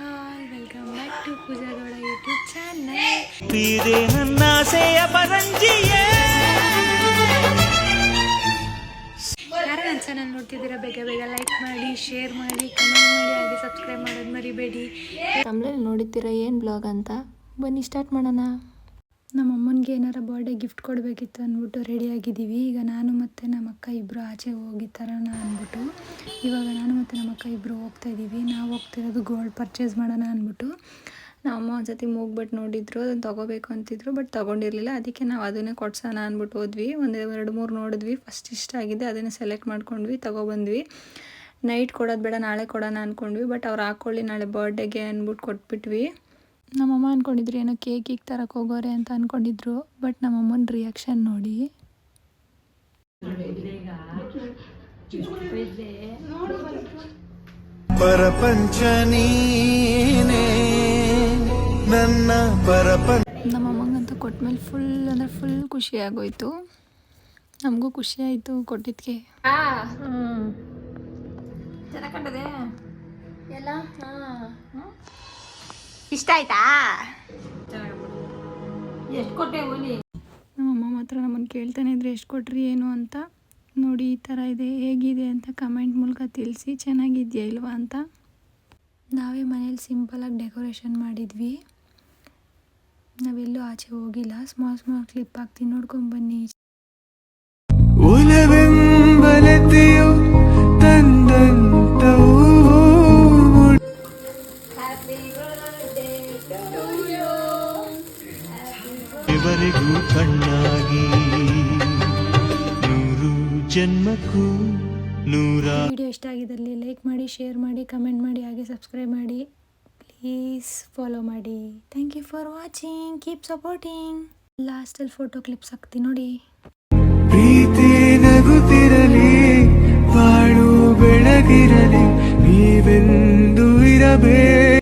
Hi welcome back to Pooja Gowda YouTube channel ಇದೆ ನನ್ನಾಸೆಯ ಪರಂಜಿಯೇ. ಯಾರು ನನ್ನ ಚಾನಲ್ ನೋಡ್ತಿದ್ದೀರಾ? ಬೇಗ ಬೇಗ ಲೈಕ್ ಮಾಡಿ ಶೇರ್ ಮಾಡಿ ಕಮೆಂಟ್ ಮಾಡಿ ಹಾಗೆ ಸಬ್ಸ್ಕ್ರೈಬ್ ಮಾಡೋದು ಮರಿಬೇಡಿ. ತಮ್ಮಲ್ಲಿ ನೋಡ್ತೀರಾ ಏನು ಬ್ಲಾಗ್ ಅಂತ? ಬನ್ನಿ ಸ್ಟಾರ್ಟ್ ಮಾಡೋಣ. ಅಮ್ಮನಿಗೆ ಏನಾರ ಬರ್ಡೇ ಗಿಫ್ಟ್ ಕೊಡಬೇಕಿತ್ತು ಅಂದ್ಬಿಟ್ಟು ರೆಡಿಯಾಗಿದ್ದೀವಿ ಈಗ ನಾನು ಮತ್ತು ನಮ್ಮ ಅಕ್ಕ ಇಬ್ಬರು ಆಚೆ ಹೋಗಿ ತರೋಣ ಅಂದ್ಬಿಟ್ಟು ಇವಾಗ ನಾನು ಮತ್ತು ನಮ್ಮ ಅಕ್ಕ ಇಬ್ಬರು ಹೋಗ್ತಾ ಇದ್ದೀವಿ. ನಾವು ಹೋಗ್ತಿರೋದು ಗೋಲ್ಡ್ ಪರ್ಚೇಸ್ ಮಾಡೋಣ ಅಂದ್ಬಿಟ್ಟು. ನಮ್ಮ ಅಮ್ಮ ಒಂದ್ಸತಿ ಮೂಗ್ಬಿಟ್ಟು ನೋಡಿದ್ರು ಅದನ್ನು ತೊಗೋಬೇಕು ಅಂತಿದ್ರು ಬಟ್ ತೊಗೊಂಡಿರಲಿಲ್ಲ. ಅದಕ್ಕೆ ನಾವು ಅದನ್ನೇ ಕೊಡ್ಸೋಣ ಅಂದ್ಬಿಟ್ಟು ಹೋದ್ವಿ. ಒಂದು ಎರಡು ಮೂರು ನೋಡಿದ್ವಿ. ಫಸ್ಟ್ ಇಷ್ಟ ಆಗಿದೆ, ಅದನ್ನೇ ಸೆಲೆಕ್ಟ್ ಮಾಡ್ಕೊಂಡ್ವಿ, ತೊಗೊಬಂದ್ವಿ. ನೈಟ್ ಕೊಡೋದು ಬೇಡ, ನಾಳೆ ಕೊಡೋಣ ಅಂದ್ಕೊಂಡ್ವಿ ಬಟ್ ಅವ್ರು ಹಾಕ್ಕೊಳ್ಳಿ ನಾಳೆ ಬರ್ಡೇಗೆ ಅಂದ್ಬಿಟ್ಟು ಕೊಟ್ಬಿಟ್ವಿ. ನಮ್ಮಮ್ಮ ಅಂದ್ಕೊಂಡಿದ್ರು ಏನೋ ಕೇಕ್ ಈಗ ತರಕ್ಕೆ ಹೋಗೋರೆ ಅಂತ ಅಂದ್ಕೊಂಡಿದ್ರು ಬಟ್ ನಮ್ಮಮ್ಮನ ರಿಯಾಕ್ಷನ್ ನೋಡಿ. ಪರಪಂಚ ನೀನೇ ನನ್ನ ಪರಪಂಚ. ನಮ್ಮಮ್ಮಂಗಂತೂ ಕೊಟ್ಮೇಲೆ ಫುಲ್ ಅಂದ್ರೆ ಫುಲ್ ಖುಷಿ ಆಗೋಯ್ತು. ನಮಗೂ ಖುಷಿ ಆಯಿತು ಕೊಟ್ಟಿದ್ದಕ್ಕೆ ಇಷ್ಟ ಆಯ್ತಾ ನಮ್ಮಮ್ಮ ಮಾತ್ರ ನಮ್ಮನ್ನು ಕೇಳ್ತಾನೆ ಇದ್ರೆ ಎಷ್ಟು ಕೊಟ್ರಿ ಏನು ಅಂತ. ನೋಡಿ ಈ ಥರ ಇದೆ ಹೇಗಿದೆ ಅಂತ ಕಮೆಂಟ್ ಮೂಲಕ ತಿಳಿಸಿ ಚೆನ್ನಾಗಿದೆಯಾ ಇಲ್ವಾ ಅಂತ. ನಾವೇ ಮನೇಲಿ ಸಿಂಪಲಾಗಿ ಡೆಕೋರೇಷನ್ ಮಾಡಿದ್ವಿ. ನಾವೆಲ್ಲೂ ಆಚೆ ಹೋಗಿಲ್ಲ ಸ್ಮಾಲ್ ಸ್ಮಾಲ್ ಕ್ಲಿಪ್ ಹಾಕ್ತೀನಿ ನೋಡ್ಕೊಂಬನ್ನಿ ಒಲವೆಂಬಲತೆಯು ಇವರಿಗೂ ಕಣ್ಣಾಗಿ. ನೂರು ಜನ್ಮಕ್ಕೂ ನೂರ ವಿಡಿಯೋ ಇಷ್ಟ ಆಗಿದ್ದಲ್ಲಿ ಲೈಕ್ ಮಾಡಿ ಶೇರ್ ಮಾಡಿ ಕಮೆಂಟ್ ಮಾಡಿ ಹಾಗೆ ಸಬ್ಸ್ಕ್ರೈಬ್ ಮಾಡಿ. ಪ್ಲೀಸ್ ಫಾಲೋ ಮಾಡಿ. Thank you for watching. Keep supporting. ಲಾಸ್ಟಲ್ಲಿ ಫೋಟೋ ಕ್ಲಿಪ್ಸ್ ಹಾಕ್ತೀನಿ ನೋಡಿ. ಪ್ರೀತಿ ನಗುತ್ತಿರಲಿ ಬಾಳು ಬೆಳಗಿರಲಿ ನೀವೆಂದು ಇರಬೇಕು.